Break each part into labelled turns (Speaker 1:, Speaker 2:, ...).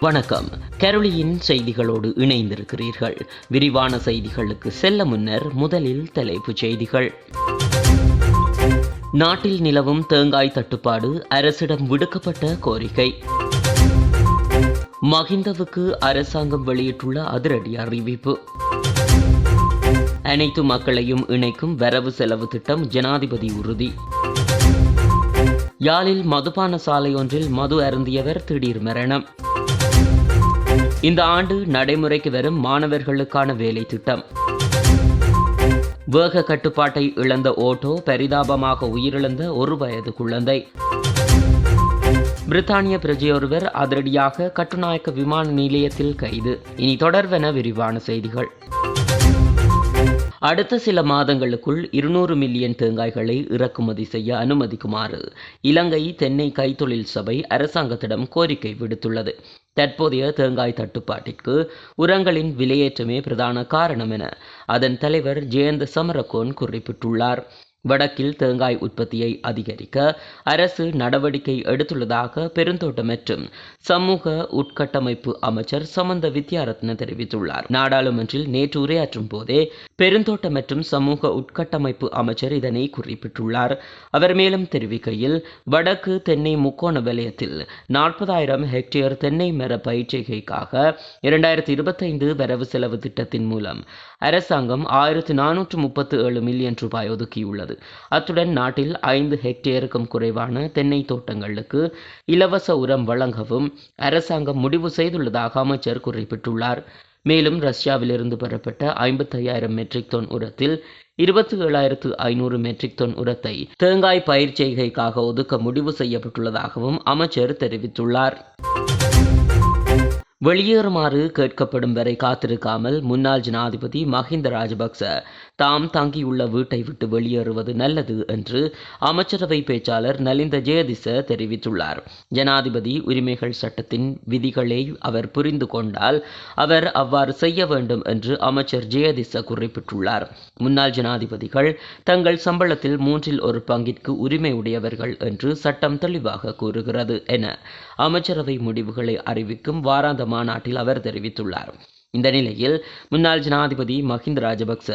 Speaker 1: வணக்கம். கரோலியின் செய்திகளோடு இணைந்திருக்கிறீர்கள். விரிவான செய்திகளுக்கு செல்ல முன்னர் முதலில் தலைப்புச் செய்திகள். நாட்டில் நிலவும் தேங்காய் தட்டுப்பாடு அரசிடம் விடுக்கப்பட்ட கோரிக்கை. மகிந்தவுக்கு அரசாங்கம் வெளியிட்டுள்ள அதிரடி அறிவிப்பு. அனைத்து மக்களையும் இணைக்கும் வரவு செலவு திட்டம் ஜனாதிபதி உறுதி. யாழில் மதுபான சாலை ஒன்றில் மது அருந்தியவர் திடீர் மரணம். இந்த ஆண்டு நடைமுறைக்கு வரும் மாணவர்களுக்கான வேலை திட்டம். வேக கட்டுப்பாட்டை இழந்த ஓட்டோ பரிதாபமாக உயிரிழந்த ஒரு வயது குழந்தை. பிரித்தானிய பிரஜையொருவர் அதிரடியாக கட்டுநாயக்க விமான நிலையத்தில் கைது. இனி தொடர்வென விரிவான செய்திகள். அடுத்த சில மாதங்களுக்குள் இருநூறு மில்லியன் தேங்காய்களை இறக்குமதி செய்ய அனுமதிக்குமாறு இலங்கை தென்னை கைத்தொழில் சபை அரசாங்கத்திடம் கோரிக்கை விடுத்துள்ளது. தற்போதைய தேங்காய் தட்டுப்பாட்டிற்கு உரங்களின் விலையேற்றமே பிரதான காரணம் என அதன் தலைவர் ஜெயந்த சமரகோன் குறிப்பிட்டுள்ளார். வடக்கில் தேங்காய் உற்பத்தியை அதிகரிக்க அரசு நடவடிக்கை எடுத்துள்ளதாக பெருந்தோட்ட மற்றும் சமூக உட்கட்டமைப்பு அமைச்சர் சமந்த வித்யாரத்ன தெரிவித்துள்ளார். நாடாளுமன்றில் நேற்று உரையாற்றும் போதே பெருந்தோட்ட மற்றும் சமூக உட்கட்டமைப்பு அமைச்சர் இதனை குறிப்பிட்டுள்ளார். அவர் மேலும் தெரிவிக்கையில் வடக்கு தென்னை முக்கோண வலயத்தில் நாற்பதாயிரம் ஹெக்டேர் தென்னை மர பயிற்சிகைக்காக இரண்டாயிரத்தி இருபத்தைந்து வரவு செலவு திட்டத்தின் மூலம் அரசாங்கம் ஆயிரத்தி நானூற்று முப்பத்து ஏழு மில்லியன் ரூபாய் ஒதுக்கியுள்ளது. அத்துடன் நாட்டில் ஐந்து ஹெக்டேருக்கும் குறைவான தென்னை தோட்டங்களுக்கு இலவச உரம் வழங்கவும் அரசாங்கம் முடிவு செய்துள்ளதாக அமைச்சர் குறிப்பிட்டுள்ளார். மேலும் ரஷ்யாவிலிருந்து பெறப்பட்ட ஐம்பத்தையாயிரம் மெட்ரிக் டன் உரத்தில் இருபத்தி ஏழாயிரத்து ஐநூறு மெட்ரிக் டன் உரத்தை தேங்காய் பயிர் செய்கைக்காக ஒதுக்க முடிவு செய்யப்பட்டுள்ளதாகவும் அமைச்சர் தெரிவித்துள்ளார். வெளியேறுமாறு கேட்கப்படும் வரை காத்திருக்காமல் முன்னாள் ஜனாதிபதி மஹிந்த ராஜபக்ச தாம் தங்கியுள்ள வீட்டை விட்டு வெளியேறுவது நல்லது என்று அமைச்சரவை பேச்சாளர் நலிந்த ஜெயதிச தெரிவித்துள்ளார். ஜனாதிபதி உரிமைகள் சட்டத்தின் விதிகளை அவர் புரிந்து கொண்டால் அவர் அவ்வாறு செய்ய வேண்டும் என்று அமைச்சர் ஜெயதிச குறிப்பிட்டுள்ளார். முன்னாள் ஜனாதிபதிகள் தங்கள் சம்பளத்தில் மூன்றில் ஒரு பங்கிற்கு உரிமை உடையவர்கள் என்று சட்டம் தெளிவாக கூறுகிறது என அமைச்சரவை முடிவுகளை அறிவிக்கும் வாராந்த மாநாட்டில் அவர் தெரிவித்துள்ளார். இந்த நிலையில் முன்னாள் ஜனாதிபதி மஹிந்த ராஜபக்ச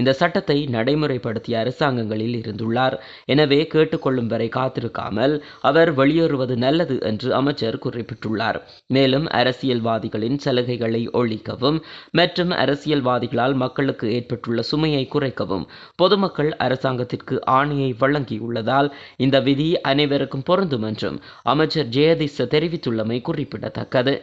Speaker 1: இந்த சட்டத்தை நடைமுறைப்படுத்திய அரசாங்கங்களில் இருந்துள்ளார். எனவே கேட்டுக்கொள்ளும் வரை காத்திருக்காமல் அவர் வெளியேறுவது நல்லது என்று அமைச்சர் குறிப்பிட்டுள்ளார். மேலும் அரசியல்வாதிகளின் சலுகைகளை ஒழிக்கவும் மற்றும் அரசியல்வாதிகளால் மக்களுக்கு ஏற்பட்டுள்ள சுமையை குறைக்கவும் பொதுமக்கள் அரசாங்கத்திற்கு ஆணையை வழங்கியுள்ளதால் இந்த விதி அனைவருக்கும் பொருந்தும் என்றும் அமைச்சர் ஜெயதிச தெரிவித்துள்ளமை குறிப்பிடத்தக்கது.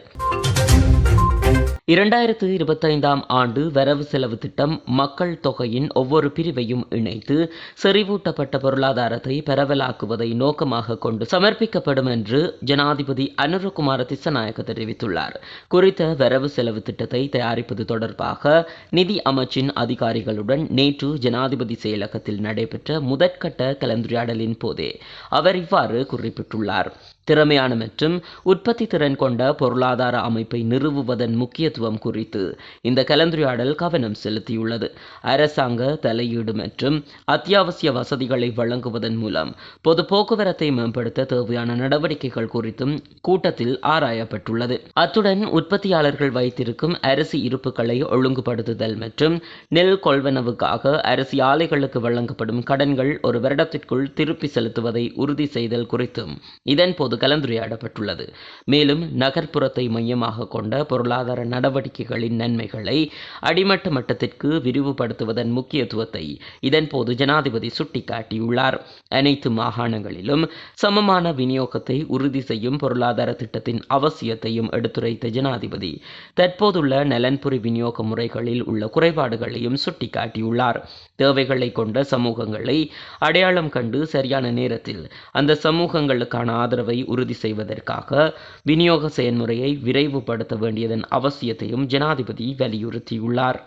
Speaker 1: இரண்டாயிரத்து இருபத்தைந்தாம் ஆண்டு வரவு செலவு திட்டம் மக்கள் தொகையின் ஒவ்வொரு பிரிவையும் இணைத்து செறிவூட்டப்பட்ட பொருளாதாரத்தை பரவலாக்குவதை நோக்கமாக கொண்டு சமர்ப்பிக்கப்படும் என்று ஜனாதிபதி அனுரகுமார திசநாயக்க தெரிவித்துள்ளார். குறித்த வரவு செலவு திட்டத்தை தயாரிப்பது தொடர்பாக நிதி அமைச்சின் அதிகாரிகளுடன் நேற்று ஜனாதிபதி செயலகத்தில் நடைபெற்ற முதற்கட்ட கலந்துரையாடலின் போதே அவர் இவ்வாறு குறிப்பிட்டுள்ளார். திறமையான மற்றும் உற்பத்தி திறன் கொண்ட பொருளாதார அமைப்பை நிறுவுவதன் முக்கியத்துவம் குறித்து இந்த கலந்துரையாடல் கவனம் செலுத்தியுள்ளது. அரசாங்க தலையீடு மற்றும் அத்தியாவசிய வசதிகளை வழங்குவதன் மூலம் பொது போக்குவரத்தை மேம்படுத்த தேவையான நடவடிக்கைகள் குறித்தும் கூட்டத்தில் ஆராயப்பட்டுள்ளது. அத்துடன் உற்பத்தியாளர்கள் வைத்திருக்கும் அரிசி இருப்புகளை ஒழுங்குபடுத்துதல் மற்றும் நெல் கொள்வனவுக்காக அரிசி ஆலைகளுக்கு வழங்கப்படும் கடன்கள் ஒரு வருடத்திற்குள் திருப்பி செலுத்துவதை உறுதி செய்தல் குறித்தும் இதன் போது கலந்துரையாடப்பட்டுள்ளது. மேலும் நகர்ப்புறத்தை மையமாக கொண்ட பொருளாதார நடவடிக்கைகளின் நன்மைகளை அடிமட்ட மட்டத்திற்கு விரிவுபடுத்துவதன் முக்கியத்துவத்தை இதன்போது ஜனாதிபதி சுட்டிக்காட்டியுள்ளார். அனைத்து மாகாணங்களிலும் சமமான விநியோகத்தை உறுதி செய்யும் பொருளாதார திட்டத்தின் அவசியத்தையும் எடுத்துரைத்த ஜனாதிபதி தற்போதுள்ள நலன்புரி விநியோக முறைகளில் உள்ள குறைபாடுகளையும் சுட்டிக்காட்டியுள்ளார். தேவைகளை கொண்ட சமூகங்களை அடையாளம் கண்டு சரியான நேரத்தில் அந்த சமூகங்களுக்கான ஆதரவை உறுதி செய்வதற்காக விநியோக செயல்முறையை விரைவுபடுத்த வேண்டியதன் அவசியத்தையும் ஜனாதிபதி வலியுறுத்தியுள்ளார்.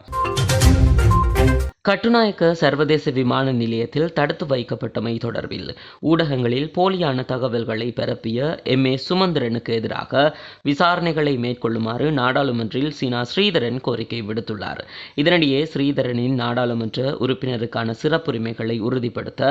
Speaker 1: கட்டுநாயக்க சர்வதேச விமான நிலையத்தில் தடுத்து வைக்கப்பட்டமை தொடர்பில் ஊடகங்களில் போலியான தகவல்களை பரப்பிய எம் ஏ சுமந்திரனுக்கு எதிராக விசாரணைகளை மேற்கொள்ளுமாறு நாடாளுமன்றில் சீனா ஸ்ரீதரன் கோரிக்கை விடுத்துள்ளார். இதனிடையே ஸ்ரீதரனின் நாடாளுமன்ற உறுப்பினருக்கான சிறப்புரிமைகளை உறுதிப்படுத்த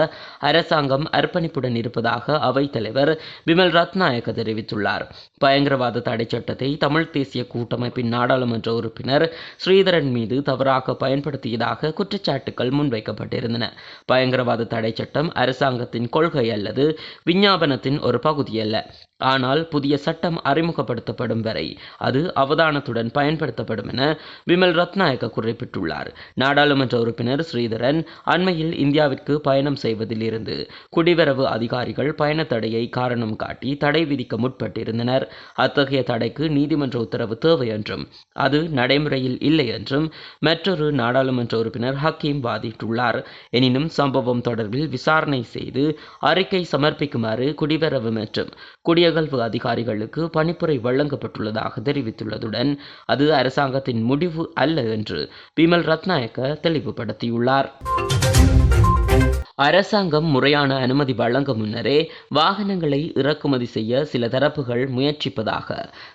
Speaker 1: அரசாங்கம் அர்ப்பணிப்புடன் இருப்பதாக அவைத்தலைவர் விமல் ரத்நாயக்க தெரிவித்துள்ளார். பயங்கரவாத தடை சட்டத்தை தமிழ் தேசிய கூட்டமைப்பின் நாடாளுமன்ற உறுப்பினர் ஸ்ரீதரன் மீது தவறாக பயன்படுத்தியதாக குற்ற குற்றச்சாட்டுகள் முன்வைக்கப்பட்டிருந்தன. பயங்கரவாத தடை சட்டம் அரசாங்கத்தின் கொள்கை அல்லது விஞ்ஞாபனத்தின் ஒரு பகுதியல்ல. ஆனால் புதிய சட்டம் அறிமுகப்படுத்தப்படும் வரை அது அவதானத்துடன் பயன்படுத்தப்படும் என விமல் ரத்நாயக்க குறிப்பிட்டுள்ளார். நாடாளுமன்ற உறுப்பினர் ஸ்ரீதரன் அண்மையில் இந்தியாவிற்கு பயணம் செய்வதில் இருந்து குடிவரவு அதிகாரிகள் பயண தடையை காரணம் காட்டி தடை விதிக்க முற்பட்டிருந்தனர். அத்தகைய தடைக்கு நீதிமன்ற உத்தரவு தேவை என்றும் அது நடைமுறையில் இல்லை என்றும் மற்றொரு நாடாளுமன்ற உறுப்பினர் ஹக்கீம் வாதிட்டுள்ளார். எனினும் சம்பவம் தொடர்பில் விசாரணை செய்து அறிக்கை சமர்ப்பிக்குமாறு குடிவரவு மற்றும் உயர்கல்வி அதிகாரிகளுக்கு பணிப்புரை வழங்கப்பட்டுள்ளதாக தெரிவித்துள்ளதுடன் அது அரசாங்கத்தின் முடிவு அல்ல என்று பிமல் ரத்நாயக்க தெளிவுபடுத்தியுள்ளார். அரசாங்கம் முறையான அனுமதி வழங்கும் முன்னரே வாகனங்களை இறக்குமதி செய்ய சில தரப்புகள் முயற்சிப்பதாக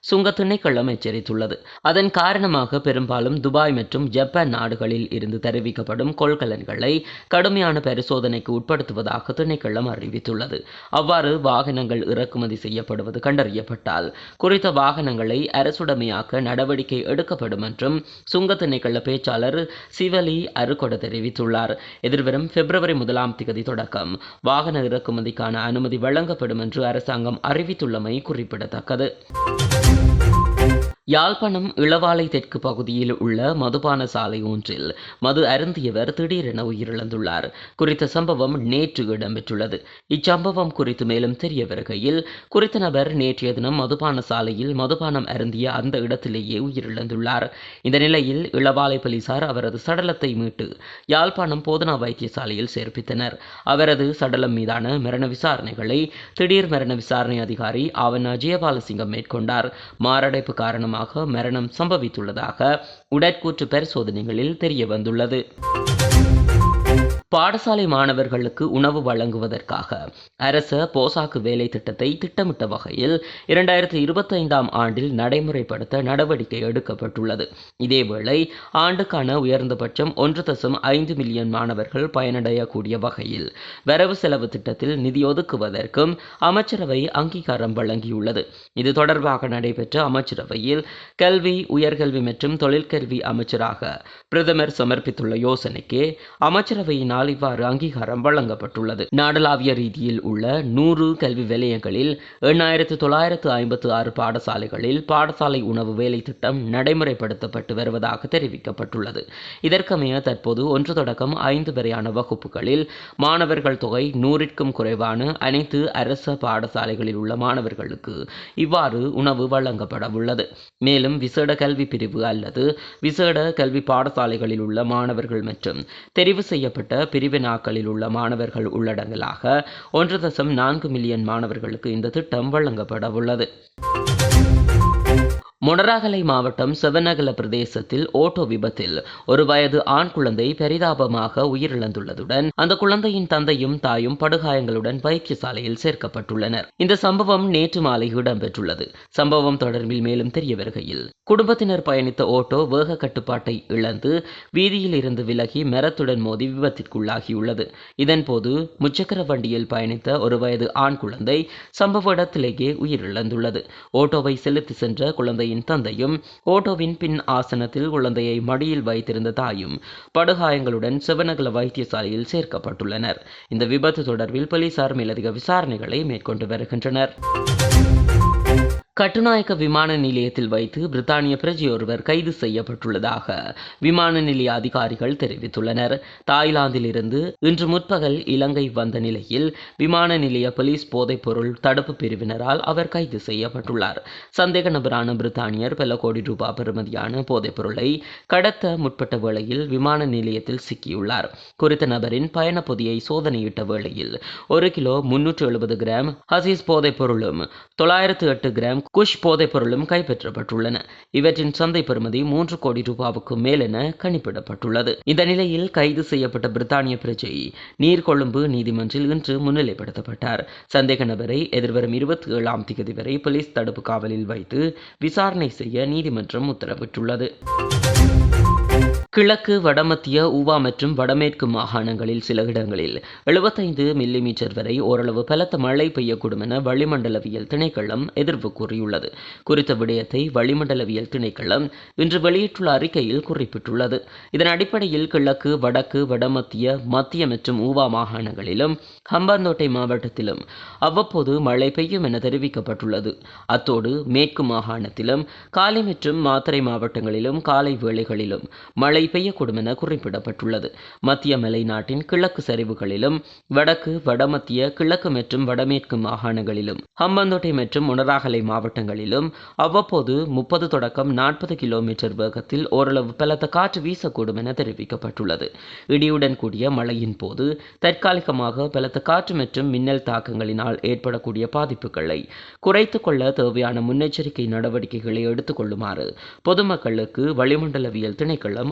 Speaker 1: சுங்க திணைக்களம் எச்சரித்துள்ளது. அதன் காரணமாக பெரும்பாலும் துபாய் மற்றும் ஜப்பான் நாடுகளில் இருந்து தெரிவிக்கப்படும் கொள்கலன்களை கடுமையான பரிசோதனைக்கு உட்படுத்துவதாக திணைக்களம் அறிவித்துள்ளது. அவ்வாறு வாகனங்கள் இறக்குமதி செய்யப்படுவது கண்டறியப்பட்டால் குறித்த வாகனங்களை அரசுடைமையாக்க நடவடிக்கை எடுக்கப்படும் என்றும் சுங்க திணைக்கள பேச்சாளர் சிவலி அருகொட தெரிவித்துள்ளார். எதிர்வரும் பிப்ரவரி முதலாம் தேதி தொடக்கம். வாகன இறக்குமதிக்கான அனுமதி வழங்கப்படும் என்று அரசாங்கம் அறிவித்துள்ளமை குறிப்பிடத்தக்கது. யாழ்ப்பாணம் இளவாலை தெற்கு பகுதியில் உள்ள மதுபான சாலை ஒன்றில் மது அருந்தியவர் திடீரென உயிரிழந்துள்ளார். குறித்த சம்பவம் நேற்று இடம்பெற்றுள்ளது. இச்சம்பவம் குறித்து மேலும் தெரிய வருகையில் குறித்த நபர் நேற்றைய தினம் மதுபான சாலையில் மதுபானம் அருந்திய அந்த இடத்திலேயே உயிரிழந்துள்ளார். இந்த நிலையில் இளவாலை போலீசார் அவரது சடலத்தை மீட்டு யாழ்ப்பாணம் போதனா வைத்தியசாலையில் சேர்ப்பித்தனர். அவரது சடலம் மீதான மரண விசாரணைகளை திடீர் மரண விசாரணை அதிகாரி ஆவண்ணா ஜெயபாலசிங்கம் மேற்கொண்டார். மாரடைப்பு காரணமாக காரணமாக மரணம் சம்பவித்துள்ளதாக உடற்கூற்று பரிசோதனைகளில் தெரிய வந்துள்ளது பாடசாலை மாணவர்களுக்கு உணவு வழங்குவதற்காக அரச போசாக்கு வேலை திட்டத்தை திட்டமிட்ட வகையில் இரண்டாயிரத்தி இருபத்தைந்தாம் ஆண்டில் நடைமுறைப்படுத்த நடவடிக்கை எடுக்கப்பட்டுள்ளது. இதேவேளை ஆண்டுக்கான உயர்ந்தபட்சம் ஒன்று தசம் ஐந்து மில்லியன் மாணவர்கள் பயனடையக்கூடிய வகையில் வரவு செலவு திட்டத்தில் நிதி ஒதுக்குவதற்கும் அமைச்சரவை அங்கீகாரம் வழங்கியுள்ளது. இது தொடர்பாக நடைபெற்ற அமைச்சரவையில் கல்வி உயர்கல்வி மற்றும் தொழிற்கல்வி அமைச்சராக பிரதமர் சமர்ப்பித்துள்ள யோசனைக்கு அமைச்சரவையினால் அரசால் இவ்வாறு அங்கீகாரம் வழங்கப்பட்டுள்ளது. நாடளாவிய ரீதியில் உள்ள நூறு கல்வி நிலையங்களில் எண்ணாயிரத்து தொள்ளாயிரத்து ஐம்பத்து ஆறு பாடசாலைகளில் பாடசாலை உணவு வேலை திட்டம் நடைமுறைப்படுத்தப்பட்டு வருவதாக தெரிவிக்கப்பட்டுள்ளது. இதற்கமைய தற்போது ஒன்று தொடக்கம் ஐந்து வரையான வகுப்புகளில் மாணவர்கள் தொகை நூறிற்கும் குறைவான அனைத்து அரச பாடசாலைகளில் உள்ள மாணவர்களுக்கு இவ்வாறு உணவு வழங்கப்பட உள்ளது மேலும் விசேட கல்வி பிரிவு அல்லது விசேட கல்வி பாடசாலைகளில் உள்ள மாணவர்கள் மற்றும் தெரிவு செய்யப்பட்ட பிரிவினாக்களில் உள்ள மாணவர்கள் உள்ளடங்கலாக ஒன்று தசம் நான்கு மில்லியன் மாணவர்களுக்கு இந்த திட்டம் வழங்கப்பட உள்ளது. மொனராகலை மாவட்டம் செவனகல பிரதேசத்தில் ஓட்டோ விபத்தில் ஒரு வயது ஆண் குழந்தை பெரிதாபமாக உயிரிழந்துள்ளதுடன் அந்த குழந்தையின் தந்தையும் தாயும் படுகாயங்களுடன் வைத்தியசாலையில் சேர்க்கப்பட்டுள்ளனர். இந்த சம்பவம் நேற்று மாலை இடம்பெற்றுள்ளது. சம்பவம் தொடர்பில் மேலும் தெரிய வருகையில் குடும்பத்தினர் பயணித்த ஓட்டோ வேக கட்டுப்பாட்டை இழந்து வீதியில் இருந்து விலகி மரத்துடன் மோதி விபத்திற்குள்ளாகியுள்ளது. இதன்போது முச்சக்கர வண்டியில் பயணித்த ஒரு வயது ஆண் குழந்தை சம்பவ இடத்திலேயே உயிரிழந்துள்ளது. ஓட்டோவை செலுத்தி சென்ற குழந்தையின் குழந்தையின் தந்தையும் ஓட்டோவின் பின் ஆசனத்தில் குழந்தையை மடியில் வைத்திருந்த தாயும் படுகாயங்களுடன் சிவநகல வைத்தியசாலையில் சேர்க்கப்பட்டுள்ளனர். இந்த விபத்து தொடர்பில் போலீசார் மேலதிக விசாரணைகளை மேற்கொண்டு வருகின்றனர். கட்டுநாயக்க விமான நிலையத்தில் வைத்து பிரித்தானிய பிரஜை ஒருவர் கைது செய்யப்பட்டுள்ளதாக விமான நிலைய அதிகாரிகள் தெரிவித்துள்ளனர். தாய்லாந்திலிருந்து இன்று முற்பகல் இலங்கை வந்த நிலையில் விமான நிலைய போலீஸ் போதைப்பொருள் தடுப்பு பிரிவினரால் அவர் கைது செய்யப்பட்டுள்ளார். சந்தேக நபரான பிரித்தானியர் பல கோடி ரூபாய் பெறுமதியான போதைப்பொருளை கடத்த முற்பட்ட வேளையில் விமான நிலையத்தில் சிக்கியுள்ளார். குறித்த நபரின் பயண பொதியை சோதனையிட்ட வேளையில் ஒரு கிலோ முன்னூற்று எழுபது கிராம் ஹசீஸ் போதைப்பொருளும் தொள்ளாயிரத்து எட்டு கிராம் குஷ் போதைப் பொருளும் கைப்பற்றப்பட்டுள்ளன. இவற்றின் சந்தை பெறுமதி மூன்று கோடி ரூபாவுக்கு மேல் என கணிப்பிடப்பட்டுள்ளது. இந்த நிலையில் கைது செய்யப்பட்ட பிரித்தானிய பிரஜை நீர்கொழும்பு நீதிமன்றில் இன்று முன்னிலைப்படுத்தப்பட்டார். சந்தேக நபரை எதிர்வரும் இருபத்தி ஏழாம் தேதி வரை போலீஸ் தடுப்பு காவலில் வைத்து விசாரணை செய்ய நீதிமன்றம் உத்தரவிட்டுள்ளது. கிழக்கு வடமத்திய ஊவா மற்றும் வடமேற்கு மாகாணங்களில் சில இடங்களில் எழுபத்தைந்து மில்லிமீட்டர் வரை ஓரளவு பலத்த மழை பெய்யக்கூடும் என வளிமண்டலவியல் திணைக்களம் எதிர்ப்பு கூறியுள்ளது. குறித்த விடயத்தை வளிமண்டலவியல் திணைக்களம் இன்று வெளியிட்டுள்ள அறிக்கையில் குறிப்பிட்டுள்ளது. இதன் அடிப்படையில் கிழக்கு வடக்கு வடமத்திய மத்திய மற்றும் ஊவா மாகாணங்களிலும் ஹம்பாந்தோட்டை மாவட்டத்திலும் அவ்வப்போது மழை பெய்யும் என தெரிவிக்கப்பட்டுள்ளது. அத்தோடு மேற்கு மாகாணத்திலும் காலி மற்றும் மாத்தறை மாவட்டங்களிலும் காலை வேளைகளிலும் மழை பெய்யக்கூடும் என குறிப்பிடப்பட்டுள்ளது. மத்திய மலைநாட்டின் கிழக்கு சரிவுகளிலும் வடக்கு வடமத்திய கிழக்கு மற்றும் வடமேற்கு மாகாணங்களிலும் ஹம்பந்தோட்டை மற்றும் உணராகலை மாவட்டங்களிலும் அவ்வப்போது முப்பது தொடக்கம் நாற்பது கிலோமீட்டர் வேகத்தில் ஓரளவு பலத்த காற்று வீசக்கூடும் என தெரிவிக்கப்பட்டுள்ளது. இடியுடன் கூடிய மழையின் போது தற்காலிகமாக பலத்த காற்று மற்றும் மின்னல் தாக்கங்களினால் ஏற்படக்கூடிய பாதிப்புகளை குறைத்துக் கொள்ள தேவையான முன்னெச்சரிக்கை நடவடிக்கைகளை எடுத்துக் கொள்ளுமாறு பொதுமக்களுக்கு வளிமண்டலவியல் திணைக்களம்